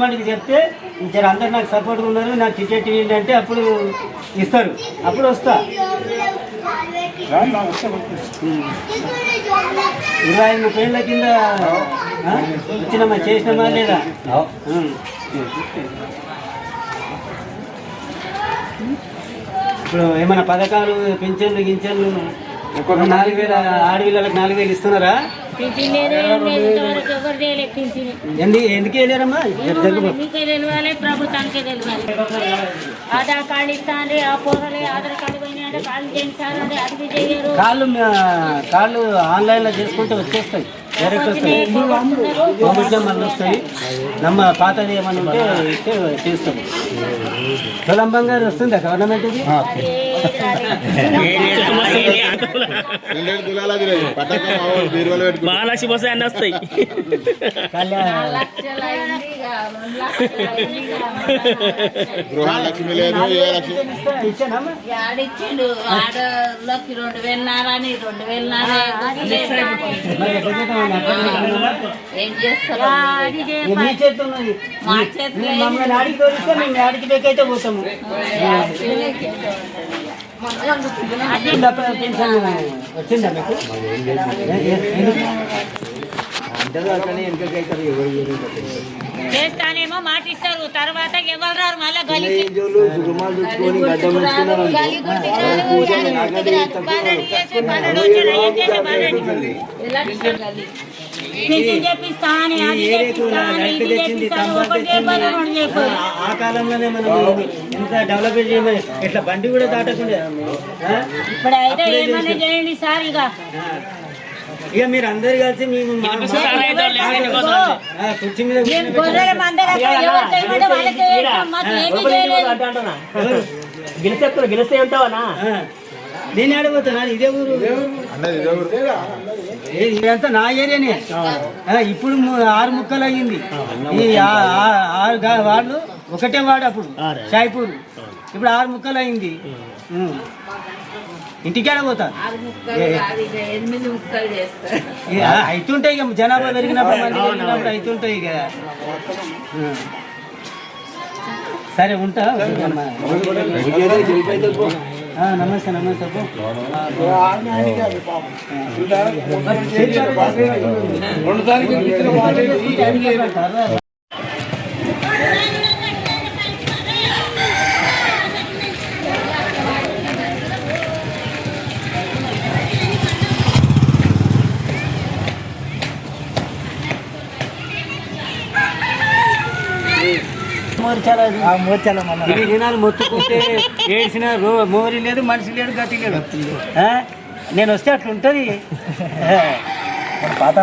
హైకమాండ్కి చెప్తే జర అందరు నాకు సపోర్ట్గా ఉన్నారు నాకు టికెట్ ఇవ్వండి అంటే అప్పుడు ఇస్తారు. అప్పుడు వస్తా. ఇరవై ఐదు ముప్పై ఏళ్ళ కింద? వచ్చినామా చేసినామా లేదా. ఇప్పుడు ఏమైనా పథకాలు పింఛన్లు గింఛన్లు నాలుగు వేల ఆడపిల్లలకు నాలుగు వేలు ఇస్తున్నారా? ఎందుకు వెళ్ళారమ్మా? మీకే తెలియాలి ప్రభుత్వానికే తెలియాలి ఆధార్ కార్డు ఇస్తాను ఆ పోరలే ఆధార్ కార్డు పోయినా కార్డు చేయించాలి అది చేయరు కాళ్ళు కాళ్ళు ఆన్లైన్లో చేసుకుంటే వచ్చేస్తాయి. డైరెక్ట్ వస్తాయి. కోవిడ్ మళ్ళీ వస్తాయి. నమ్మ పాతది ఏమైనా ఉంటే ఇస్తే వస్తుందా? గవర్నమెంట్ మహాలక్ష్మి వస్తాయి అన్నీ వస్తాయి గృహలక్ష్మి లేదు ఏ లక్ష్మి ఆడిచ్చిండు ఆడలోకి రెండు వేలు నారని రెండు? ఏం చేస్తారు మీ చేతిలో బెక్కైతే పోతాము వచ్చిందా మీకు? చేస్తానేమో మాట ఇస్తారు తర్వాత ఎవరు రారు మళ్ళీ గలి గుర్తిరారు బాధని చేసే బాధని వచ్చారు ఏం చేసే బాధని పింఛన్ చేపిస్తా అని అది చేపిస్తా అని ఇది చేపిస్తా అని ఒకటి చెప్పాలి రెండు చెప్పాలి ఆ- కాలంలోనే మనం ఎంత డెవలప్మెంట్ చేయమని ఇట్లా బండి కూడా దాటకుండా. ఆ? ఇప్పుడు అయితే ఏమైనా చేయండి సార్ ఇక. ఇక మీరు అందరు కలిసి మేము కుర్చీ మీద ఎవరు? గెలిస్తే ఉంటావనా. నేను ఆడబోతున్నా ఇదే ఊరు. ఇదంతా నా ఏరియానే. ఇప్పుడు ఆరు ముక్కలు అయ్యింది. ఈ ఆ- ఆ- ఆరు వాళ్ళు ఒకటే వాడు అప్పుడు షాయిపూర్. ఇప్పుడు ఆరు ముక్కలు అయింది ఉం. ఇంటికాడ పోతా? అవుతుంటాయి ఇక జనాభా పెరిగినప్పుడు మంది పెరిగినప్పుడు అవుతుంటాయి ఇక. సరే ఉంటా. అమ్మా. నమస్తే నమస్తే అబ్బో. మోర్చాల దినాలు మొత్తుకుంటే మోరి లేదు మనిషి లేడు గతి లేడు ఆ? నేను వస్తే అట్లా ఉంటుంది పాత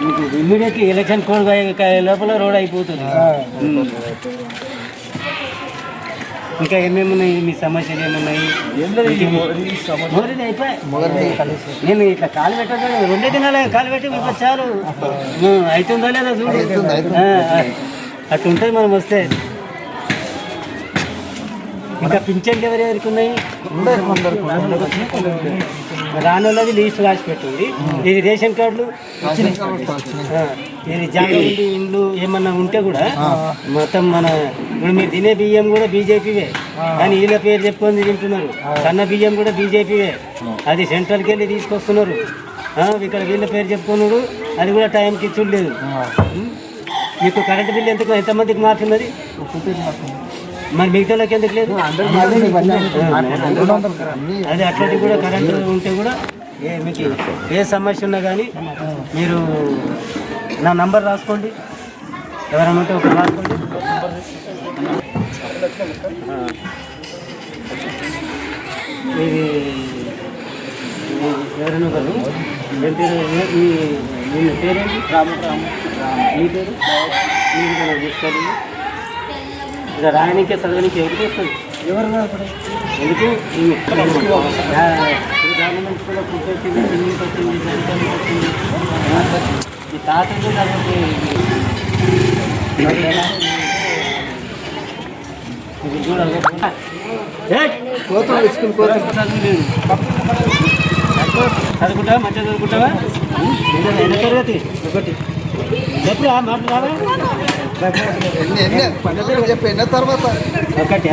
మీకు ఇమ్మీడియట్లీ ఎలక్షన్ కోడ్ లోపల రోడ్ అయిపోతుంది. ఇంకా ఏమేమి ఉన్నాయి మీ సమస్యలు ఏమున్నాయి మోరిది అయిపోయి? నేను ఇట్లా కాలు పెట్టదు రెండే దినాలే కాలు పెట్టి ఇప్పుడు చాలు. అవుతుందో లేదా చూడు. అట్లా ఉంటుంది మనం వస్తే. ఇంకా పింఛన్లు ఎవరెవరికి ఉన్నాయి. రాని వాళ్ళది లీస్ట్ రాసి పెట్టింది. ఇది రేషన్ కార్డులు ఇది జాగా ఉండి ఇండ్లు ఏమన్నా ఉంటే కూడా మొత్తం మన ఇప్పుడు మీరు తినే బియ్యం కూడా బీజేపీవే. కానీ వీళ్ళ పేరు చెప్పుకొని తింటున్నారు. సన్న బియ్యం కూడా బీజేపీవే. అది సెంట్రల్కి వెళ్ళి తీసుకొస్తున్నారు. ఇక్కడ వీళ్ళ పేరు చెప్పుకున్నాడు అది కూడా టైంకి ఇచ్చుడు లేదు? మీకు కరెంట్ బిల్ ఎంత ఎంతమందికి మాఫీ ఉన్నది మరి మిగతాలోకి ఎందుకు లేదు? అదే అట్లాంటివి కూడా కరెంటు ఉంటే కూడా ఏ మీకు ఏ సమస్య ఉన్నా కానీ మీరు నా నంబర్ రాసుకోండి. ఎవరైనా ఉంటే ఒకటి రాసుకోండి. ఇది ఎవరైనా ఒకరు? ఏం పేరు? మీ మీ పేరేంటి? రాము రాము మీ పేరు? మీరు కూడా చూసుకోండి ఇక రాయనికే చదవనికి ఎవరికి వస్తుంది? ఎవరు ఎందుకు? గవర్నమెంట్ స్కూల్లో ఫుడ్ వచ్చింది సింగింగ్ వచ్చింది జనరల్ వచ్చింది ఈ లేదు. చదువుకుంటావా? మంచిగా చదువుకుంటావా? ఎన్న తరగతి? ఒకటి. మాట్లాడావా చెప్పిన తర్వాత? ఒకటి.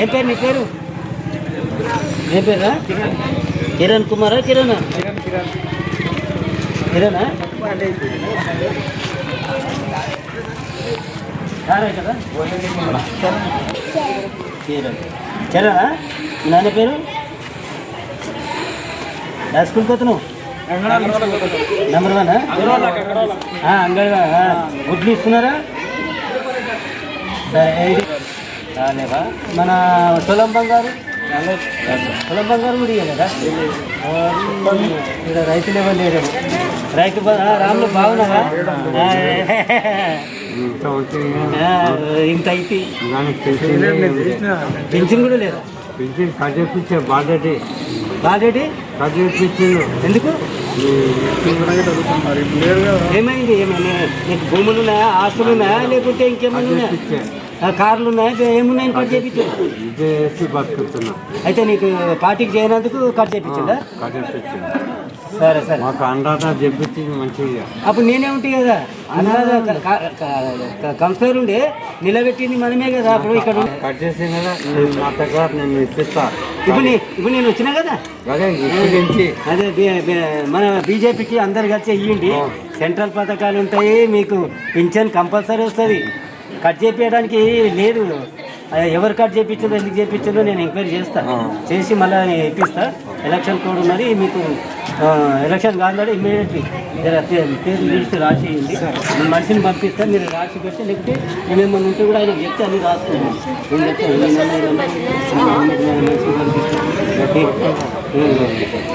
ఏం పేరు నీ పేరు? ఏం పేరా కిరణ్ కుమారా కిరణ్? కిరణా? కారా కదా కిరణ్. చరణా నాన్న పేరు? స్కూల్కి పోతున్నావు? నెంబర్ వన్ అంగడివా గుడ్లు ఇస్తున్నారా? రాలేవా మన తులం బంగారు తులం బంగారు కూడా ఇయ్యాలి కదా ఇక్కడ రైతులు ఎవరు లేరు? రైతు రాములు ఆ, ఇంత అయితే. పెన్షన్ కూడా లేదా? పింఛన్ కట్టేపించే బాధ్యత. బాధేటి కట్టేపించిండు ఎందుకు? ఏమైంది? ఏమైనా నీకు భూములు ఉన్నాయా? ఆస్తులు ఉన్నాయా? లేకుంటే ఇంకేమైనా ఉన్నాయా? కార్లు ఉన్నాయా. ఏమున్నాయని కట్ చేయించు. అయితే నీకు పార్టీకి చేయనందుకు కట్ చేయించిందా? కట్టేపించిండు సరే సరే. మాకు అందాట చెప్పించింది మంచిగా అప్పుడు నేనే ఉంటే కదా. అన్నదా కౌన్సిలర్ ఉండే నిలబెట్టింది మనమే కదా అప్పుడు ఇక్కడ. ఉండే. కట్టేసి కదా నా దగ్గర నేను ఇప్పిస్తా. ఇప్పుడు ఇప్పుడు నేను వచ్చినా కదా? అదే మన బీజేపీకి అందరు కలిసి ఇవ్వండి సెంట్రల్ పథకాలు ఉంటాయి మీకు పింఛన్ కంపల్సరీ వస్తుంది. కట్ చేపించడానికి లేదు ఎవరు కట్ చేయించారో ఎందుకు చేయించారో నేను ఎంక్వైరీ చేస్తా చేసి మళ్ళీ నేను ఇప్పిస్తా ఎలక్షన్ కోడ్ ఉన్నది మీకు ఎలక్షన్ కాదు ఇమ్మీడియట్లీ పేరు లిస్ట్ రాసి నేను మనిషిని పంపిస్తా మీరు రాసి పెట్టి లేకపోతే నేనేమన్నా ఉంటే కూడా ఆయన చెప్తే అన్ని రాస్తున్నాను నేను చెప్తాను పంపిస్తాను.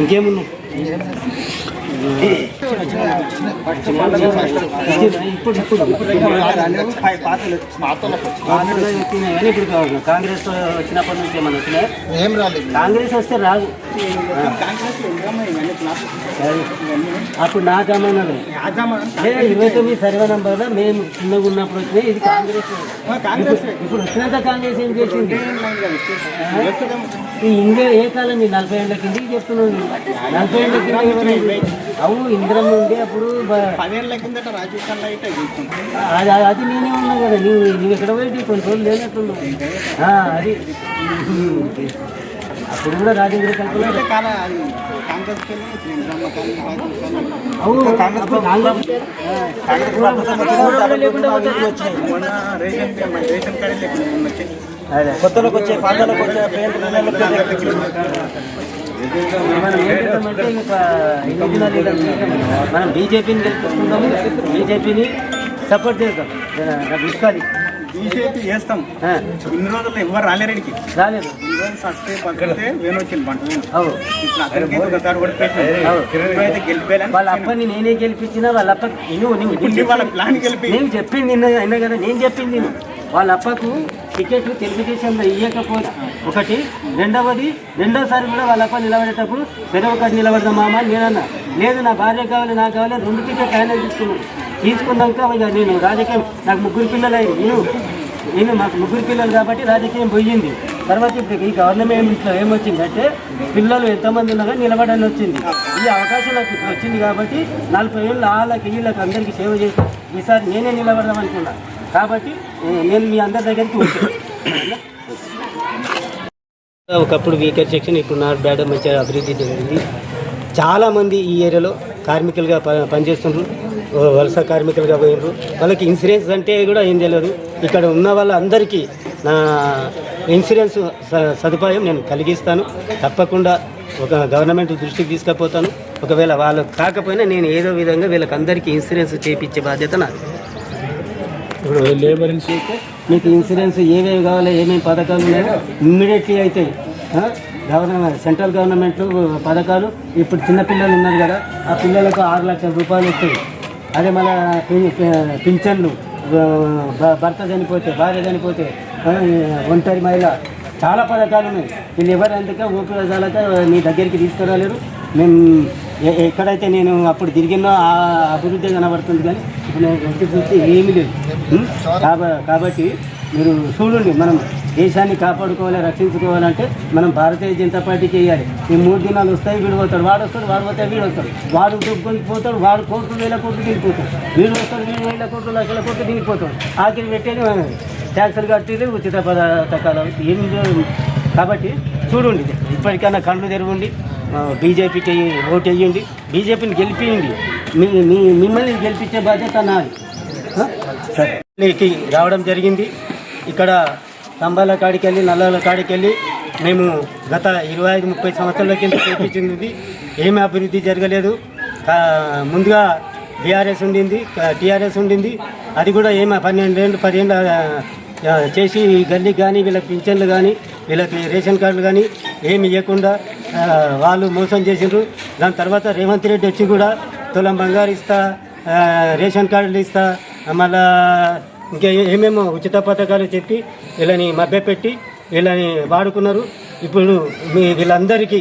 ఇంకేమున్నాయి ఇప్పుడు కాంగ్రెస్ వచ్చినప్పటి నుంచి ఏమన్నా వచ్చినాయి ఏం రాలేదు కాంగ్రెస్ వస్తే రాదు అప్పుడు నా గమనంలో ఇరవై తొమ్మిది సర్వే నంబర్లో మేము చిన్నగా ఉన్నప్పుడు వచ్చినాయి ఇది కాంగ్రెస్ ఇప్పుడు- వచ్చినంత కాంగ్రెస్ ఏం చేసింది ఇంకా ఏ కాలం ఈ నలభై ఏళ్ళ కింద చెప్తున్నాను నలభై ఏళ్ళ కింద అవును ఇంద్రమ్మ ఉండే అప్పుడు పదేళ్ళ కిందట రాజీవ్ ఖన్నా అయితే అది అది- నేనే ఉన్నా కదా నువ్వు నువ్వు ఎక్కడ పోయి కొన్ని రోజులు లేనట్టున్నావు. ఆ, అది. అప్పుడు కూడా రాజేంద్ర కొత్తలోకి వచ్చే పాతలోకి వచ్చే మనం మనం బీజేపీని గెలుపుకుందాము బీజేపీని సపోర్ట్ చేద్దాం. నాకు ఇస్తాది బీజేపీ చేస్తాం. ఇన్ని రోజుల్లో ఎవరు రాలేరెడ్డికి రాలేదు. వాళ్ళ అప్పని నేనే గెలిపించినా వాళ్ళ అప్ప నువ్వు నువ్వు ఇప్పుడు వాళ్ళ ప్లాన్ గెలిపి నేను చెప్పింది నిన్న అయినా కదా నేను చెప్పింది వాళ్ళ అప్పకు టికెట్ తెలుగుదేశంలో ఇవ్వకపోతే ఒకటి. రెండవది రెండోసారి కూడా వాళ్ళ అప్ప నిలబడేటప్పుడు సెలవు ఒకటి నిలబడదాం మామ అని నేనన్నా లేదు నా భార్య కావాలి నాకు కావాలి రెండు టికెట్ ఆయన తీసుకున్నాను తీసుకున్నాక ఇక నేను రాజకీయం నాకు ముగ్గురు పిల్లలు నేను నేను మాకు ముగ్గురు పిల్లలు కాబట్టి రాజకీయం పోయింది. తర్వాత ఇప్పుడు ఈ గవర్నమెంట్లో ఏమొచ్చిందంటే పిల్లలు ఎంతమంది ఉన్నారో నిలబడని వచ్చింది. ఈ అవకాశం నాకు ఇప్పుడు వచ్చింది కాబట్టి నలభై ఏళ్ళు వాళ్ళకి వీళ్ళకి అందరికీ సేవ చేసి ఈసారి నేనే నిలబడదాం అనుకున్నాను కాబట్టి నేను మీ అందరి దగ్గరికి వచ్చాను. ఒకప్పుడు వీకర్ సెక్షన్ ఇప్పుడు నాట్ బ్యాడ్ మంచిగా అభివృద్ధి జరిగింది. చాలామంది ఈ ఏరియాలో కార్మికులుగా ప పనిచేస్తుండ్రు వలస కార్మికులుగా పోయినారు వాళ్ళకి ఇన్సూరెన్స్ అంటే కూడా ఏం తెలియదు. ఇక్కడ ఉన్న వాళ్ళందరికీ నా ఇన్సూరెన్స్ స- సదుపాయం నేను కలిగిస్తాను. తప్పకుండా ఒక గవర్నమెంట్ దృష్టికి తీసుకుపోతాను. ఒకవేళ వాళ్ళు కాకపోయినా నేను ఏదో విధంగా వీళ్ళకి అందరికీ ఇన్సూరెన్స్ చేయించే బాధ్యత నాది. ఇప్పుడు లేబర్ ఇన్సూరెన్స్ మీకు ఇన్సూరెన్స్ ఏమేమి కావాలో ఏమేమి పథకాలు ఉన్నాయో? ఇమ్మీడియట్లీ అయితే గవర్నమెంట్ సెంట్రల్ గవర్నమెంట్ పథకాలు. ఇప్పుడు చిన్నపిల్లలు ఉన్నారు కదా ఆ పిల్లలకు ఆరు లక్షల రూపాయలు వస్తాయి. అదే మన పింఛన్లు భర్త చనిపోతే భార్య చనిపోతే ఒంటరి మహిళ. చాలా పథకాలు ఉన్నాయి. వీళ్ళు ఎవరు అందుకే ఊపిరి మీ దగ్గరికి తీసుకురాలేరు? మేము ఎక్కడైతే నేను అప్పుడు తిరిగినో ఆ అభివృద్ధి కనబడుతుంది కానీ ఇప్పుడు చూస్తే ఏమీ లేదు. కాబట్టి మీరు చూడండి మనం దేశాన్ని కాపాడుకోవాలి రక్షించుకోవాలంటే మనం భారతీయ జనతా పార్టీకి వేయాలి ఈ మూడు దినాలు వస్తాయి వీడు పోతాడు వాడు వస్తాడు వాడు పోతే వీడు వస్తాడు. వాడు దుబ్బుకొని పోతాడు వాడు కోట్లు వేల కోట్లు దిగిపోతాడు. వీడు వస్తాడు వీడు వేల కోట్లు లక్షల కోట్లు దిగిపోతాడు. ఆఖరి పెట్టేది ట్యాక్సులు కట్టేది ఉచిత పథకాలు. ఏం లేదు. కాబట్టి చూడండి ఇప్పటికైనా కళ్ళు తెరవండి. బీజేపీకి ఓటు వేయండి. బీజేపీని గెలిపియండి. మీ మీ మిమ్మల్ని గెలిపించే బాధ్యత నాది. నీకు రావడం జరిగింది. ఇక్కడ స్తంభాల కాడికి వెళ్ళి నల్లాల కాడికి వెళ్ళి మేము గత ఇరవై ఐదు ముప్పై సంవత్సరాల కింద చూపించింది ఏమీ అభివృద్ధి జరగలేదు. ముందుగా బీఆర్ఎస్ ఉండింది టీఆర్ఎస్ ఉండింది. అది కూడా ఏమి పన్నెండేళ్ళు ఏళ్ళు పదిహేండు చేసి గల్లీ గల్లీకి కానీ వీళ్ళకి పింఛన్లు కానీ వీళ్ళకి రేషన్ కార్డులు కానీ ఏమి ఇవ్వకుండా వాళ్ళు మోసం చేసిండ్రు. దాని తర్వాత రేవంత్ రెడ్డి వచ్చి కూడా తులం బంగారు ఇస్తా రేషన్ కార్డులు ఇస్తా మళ్ళా ఇంకా ఏమేమో ఉచిత పథకాలు చెప్పి వీళ్ళని మభ్యపెట్టి వీళ్ళని వాడుకున్నారు. ఇప్పుడు మీ వీళ్ళందరికీ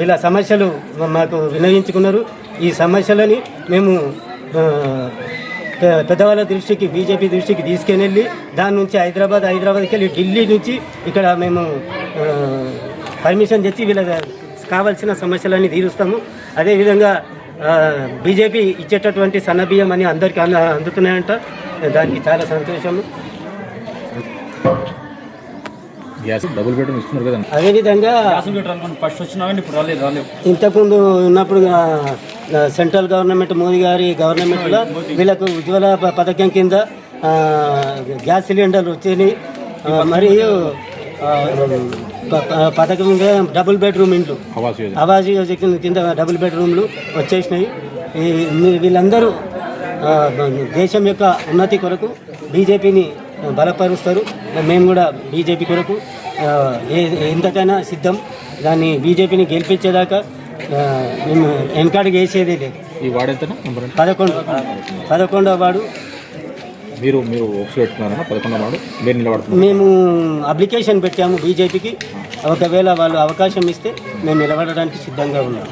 వీళ్ళ సమస్యలు మాకు వినయించుకున్నారు ఈ సమస్యలని మేము పెద్దవాళ్ళ దృష్టికి బీజేపీ దృష్టికి తీసుకెళ్ళి దాని నుంచి హైదరాబాద్ హైదరాబాద్కి వెళ్ళి ఢిల్లీ నుంచి ఇక్కడ మేము పర్మిషన్ తెచ్చి వీళ్ళ కావాల్సిన సమస్యలన్నీ తీరుస్తాము. అదేవిధంగా బీజేపీ ఇచ్చేటటువంటి సన్నబియ్యం అని అందరికీ అంద అందుతున్నాయంట. దానికి చాలా సంతోషము. గ్యాస్ డబుల్ బెడ్రూమ్ ఇస్తున్నారు కదండి. అదేవిధంగా ఫస్ట్ వచ్చినామండి ఇప్పుడు రాలేదు రాలేదు ఇంతకుముందు ఉన్నప్పుడు సెంట్రల్ గవర్నమెంట్ మోదీ గారి గవర్నమెంట్లో వీళ్ళకు ఉజ్వల పథకం కింద గ్యాస్ సిలిండర్లు వచ్చేవి ఆ, మరియు పథకం డబుల్ బెడ్రూమ్ ఇండ్లు. ఆవాస్ యోజన. కింద డబుల్ బెడ్రూమ్లు వచ్చేసినాయి. వీళ్ళందరూ దేశం యొక్క ఉన్నతి కొరకు బీజేపీని బలపరుస్తారు. మేము కూడా బీజేపీ కొరకు ఎంతకైనా సిద్ధం. దాన్ని బీజేపీని గెలిపించేదాకా వెనకాడికి వేసేదే లేదు. ఈ వాడైతేనా నెంబర్ అంటే పదకొండు. పదకొండవ వాడు మీరు మీరు పదకొండో వాడు మీరు నిలబడుతున్నారు. మేము అప్లికేషన్ పెట్టాము బీజేపీకి. ఒకవేళ వాళ్ళు అవకాశం ఇస్తే మేము నిలబడడానికి సిద్ధంగా ఉన్నాం.